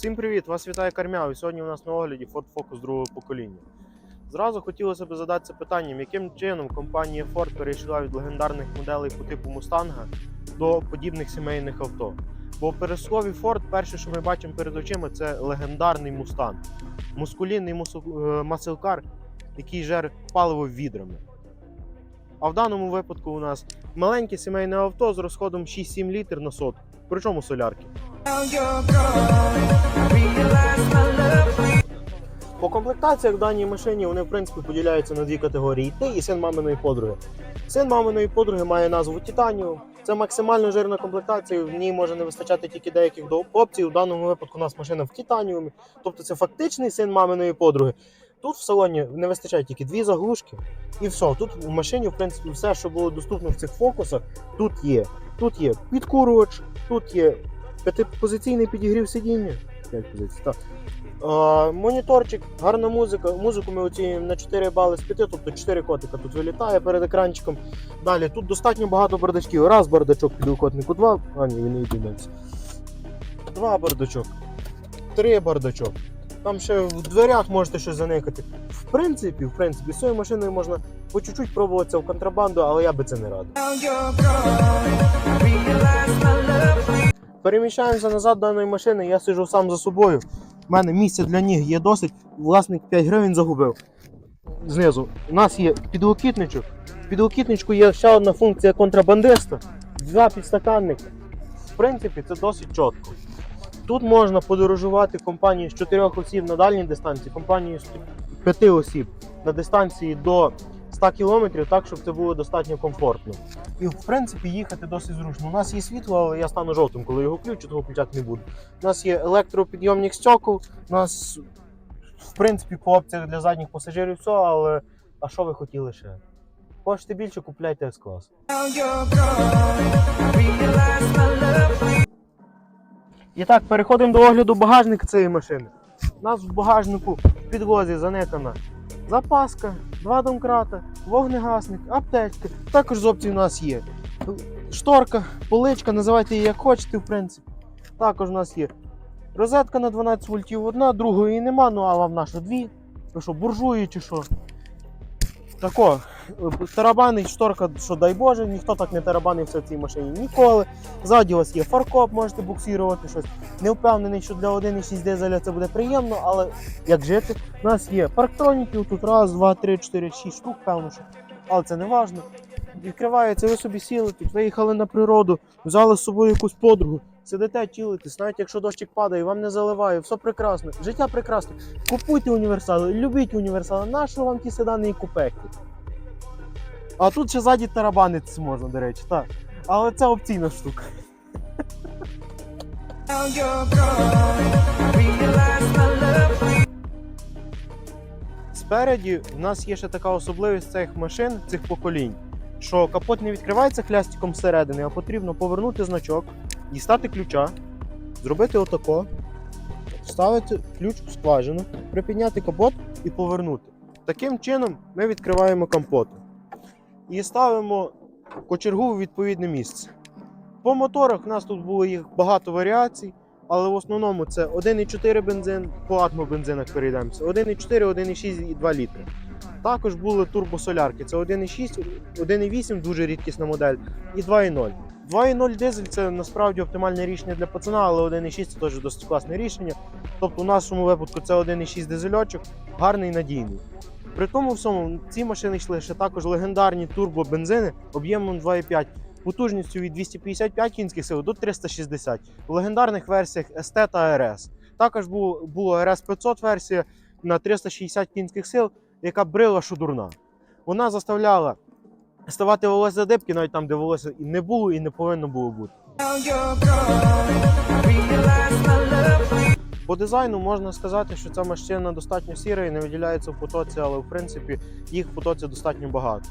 Всім привіт! Вас вітає Кармяв. І сьогодні у нас на огляді Ford Focus другого покоління. Зразу хотілося б задатися питанням, яким чином компанія Ford перейшла від легендарних моделей по типу Мустанга до подібних сімейних авто. Бо в переслові Ford перше, що ми бачимо перед очима, це легендарний Мустанг. Мускулінний е, маселкар, який жер паливо відрами. А в даному випадку у нас маленьке сімейне авто з розходом 6-7 літр на сотку, причому солярки. По комплектаціях в даній машині вони в принципі поділяються на дві категорії: ти і син маминої подруги. Син маминої подруги має назву Титаніум. Це максимально жирна комплектація. В ній може не вистачати тільки деяких опцій. В даному випадку у нас машина в титаніумі. Тобто це фактичний син маминої подруги. Тут в салоні не вистачає тільки дві заглушки, і все. Тут в машині, в принципі, все, що було доступно в цих фокусах, тут є. Тут є підкурювач, тут є п'ятипозиційний підігрів сидіння. П'ять позицій, так. Е, моніторчик, гарна музика. Музику ми оцінюємо на 4 бали з 5, тобто 4 котика тут вилітає перед екранчиком. Далі тут достатньо багато бардачків. Раз бардачок під укотнику, два. А, ні, він не відійдеться. Два бардачок. Три бардачок. Там ще в дверях можете щось заникати. В принципі, в принципі, з цією машиною можна по чуть-чуть пробуватися в контрабанду, але я би це не радив. Переміщаємося назад даної машини, я сиджу сам за собою. У мене місця для ніг є досить. Власник 5 гривень загубив. Знизу. У нас є підлокітничок. В підлокітничку є ще одна функція контрабандиста. Два підстаканники. В принципі, це досить чітко. Тут можна подорожувати компанією з 4 осіб на дальній дистанції, компанією з 5 осіб на дистанції до 100 км, так, щоб це було достатньо комфортно. І в принципі їхати досить зручно. У нас є світло, але я стану жовтим, коли його включу, того включати не буду. У нас є електропідйомник стекол, у нас в принципі по опціях для задніх пасажирів все, але а що ви хотіли ще? Хочете більше, купляйте С-клас. І так, переходимо до огляду багажника цієї машини. У нас в багажнику в підлозі занесена запаска, два домкрата, вогнегасник, аптечка. Також з опцій у нас є шторка, поличка, називайте її як хочете, в принципі. Також у нас є розетка на 12 вольтів одна, другої нема, ну а вам на що дві? Ви що, буржуї чи що? Тако, тарабанить шторка, що дай Боже, ніхто так не тарабанився в цій машині ніколи. Ззаді у вас є фаркоп, можете буксірувати щось. Не впевнений, що для 1,6 дизеля це буде приємно, але як жити? У нас є парктроніків, тут раз, два, три, чотири, шість штук, певно, що. Але це не важливо. Відкривається, ви собі сіли, тут виїхали на природу, взяли з собою якусь подругу, сидите, чилитесь, навіть якщо дощик падає, вам не заливає, все прекрасно. Життя прекрасне. Купуйте універсали, любіть універсали, нащо вам ті седани і купеки? А тут ще ззаді тарабанитись можна, до речі, так. Але це опційна штука. Спереді в нас є ще така особливість цих машин, цих поколінь, що капот не відкривається хлястиком зсередини, а потрібно повернути значок, дістати ключа, зробити отако, вставити ключ у скважину, припідняти капот і повернути. Таким чином ми відкриваємо компот і ставимо кочергу у відповідне місце. По моторах у нас тут було їх багато варіацій, але в основному це 1,4 бензин, по атмобензинах перейдемося, 1,4, 1,6 і 2 літри. Також були турбосолярки, це 1,6, 1,8 дуже рідкісна модель, і 2,0. 2,0 дизель це насправді оптимальне рішення для пацана, але 1,6 це теж досить класне рішення. Тобто, у нашому випадку це 1,6 дизельочок, гарний надійний. При тому всьому ці машини йшли ще також легендарні турбобензини об'ємом 2,5 потужністю від 255 кінських сил до 360 в легендарних версіях ST та RS. Також було, RS 500 версія на 360 кінських сил, яка брила що дурна. Вона заставляла ставати волосся дибки, навіть там, де волосся і не було, і не повинно було бути. По дизайну можна сказати, що ця машина достатньо сіра і не виділяється в потоці, але в принципі їх в потоці достатньо багато.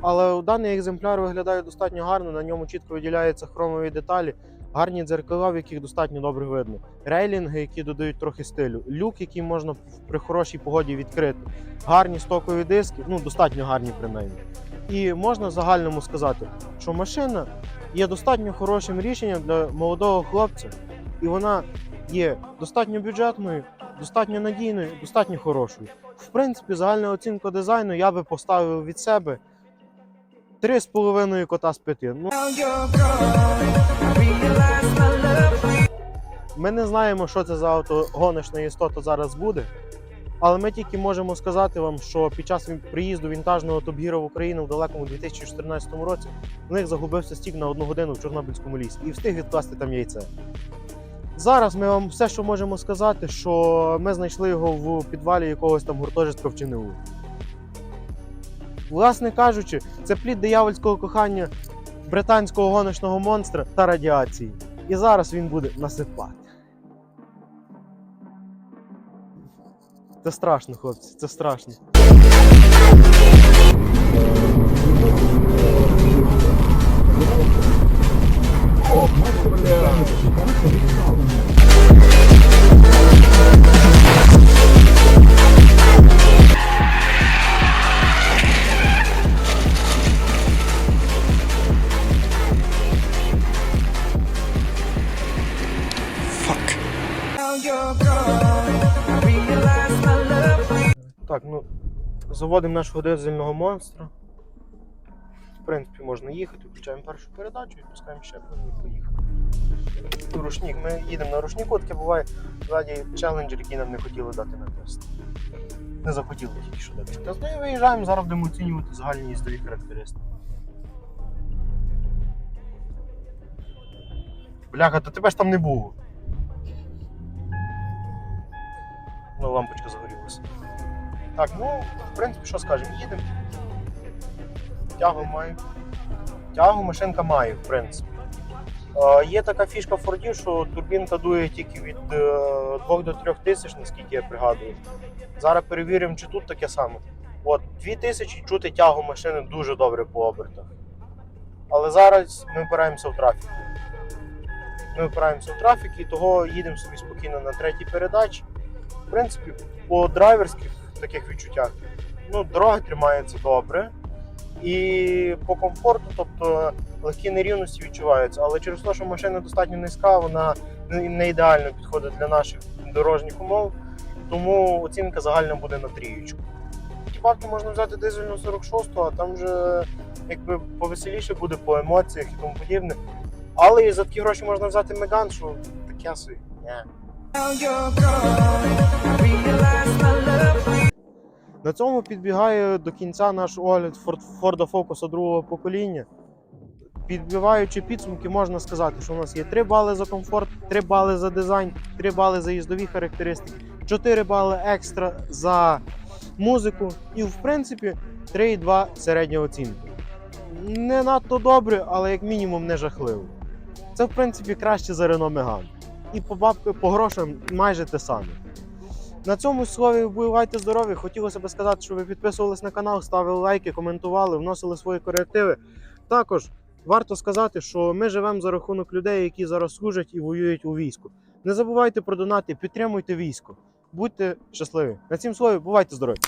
Але даний екземпляр виглядає достатньо гарно, на ньому чітко виділяються хромові деталі, гарні дзеркала, в яких достатньо добре видно, рейлінги, які додають трохи стилю, люк, який можна при хорошій погоді відкрити, гарні стокові диски, ну достатньо гарні принаймні. І можна в загальному сказати, що машина є достатньо хорошим рішенням для молодого хлопця, і вона є достатньо бюджетною, достатньо надійною, достатньо хорошою. В принципі, загальна оцінка дизайну я би поставив від себе 3,5 кота з 5. Ну, ми не знаємо, що це за автогоночна істота зараз буде. Але ми тільки можемо сказати вам, що під час приїзду вінтажного Топгіра в Україну в далекому 2014 році в них загубився стік на одну годину в Чорнобильському лісі і встиг відкласти там яйце. Зараз ми вам все, що можемо сказати, що ми знайшли його в підвалі якогось там гуртожитка в ЧНУ. Власне кажучи, це плід диявольського кохання британського гоночного монстра та радіації. І зараз він буде насипати. Це страшно, хлопці, це страшно. Так, ну заводимо нашого дизельного монстра. В принципі, можна їхати, включаємо першу передачу, відпускаємо щеплення і поїхали. Рушник. Ми їдемо на рушнику, таке буває ззаді челенджер, який нам не хотіли дати на тест. Не захотіли тільки що дати тест. Ну і виїжджаємо, зараз будемо оцінювати загальні їздові характеристики. Бляха, то тебе ж там не було. Ну, лампочка загорілася. Так, ну, в принципі, що скажемо, їдемо. Тягу маю. Тягу машинка має, в принципі. Е, є така фішка Фордів, що турбінка дує тільки від е, 2 до 3 тисяч, наскільки я пригадую. Зараз перевіримо, чи тут таке саме. От, 2 тисячі чути тягу машини дуже добре по обертах. Але зараз ми опираємося в трафік. Ми опираємося в трафік і того їдемо собі спокійно на третій передачі. Принципі, по драйверських таких відчуттях, ну, дорога тримається добре. І по комфорту, тобто легкі нерівності відчуваються. Але через те, що машина достатньо низька, вона не ідеально підходить для наших дорожніх умов. Тому оцінка загальна буде на трієчку. Ті можна взяти дизельну 46, а там вже якби повеселіше буде по емоціях і тому подібне. Але і за такі гроші можна взяти Меган, що таке собі. На цьому підбігає до кінця наш огляд Ford Focus другого покоління. Підбиваючи підсумки, можна сказати, що у нас є 3 бали за комфорт, 3 бали за дизайн, 3 бали за їздові характеристики, 4 бали екстра за музику і, в принципі, 3,2 середня оцінка. Не надто добре, але як мінімум не жахливо. Це, в принципі, краще за Renault Megane. І по бабки, по грошам майже те саме. На цьому слові бувайте здорові. Хотілося б сказати, щоб ви підписувались на канал, ставили лайки, коментували, вносили свої корективи. Також варто сказати, що ми живемо за рахунок людей, які зараз служать і воюють у війську. Не забувайте про донати, підтримуйте військо. Будьте щасливі. На цім слові бувайте здорові!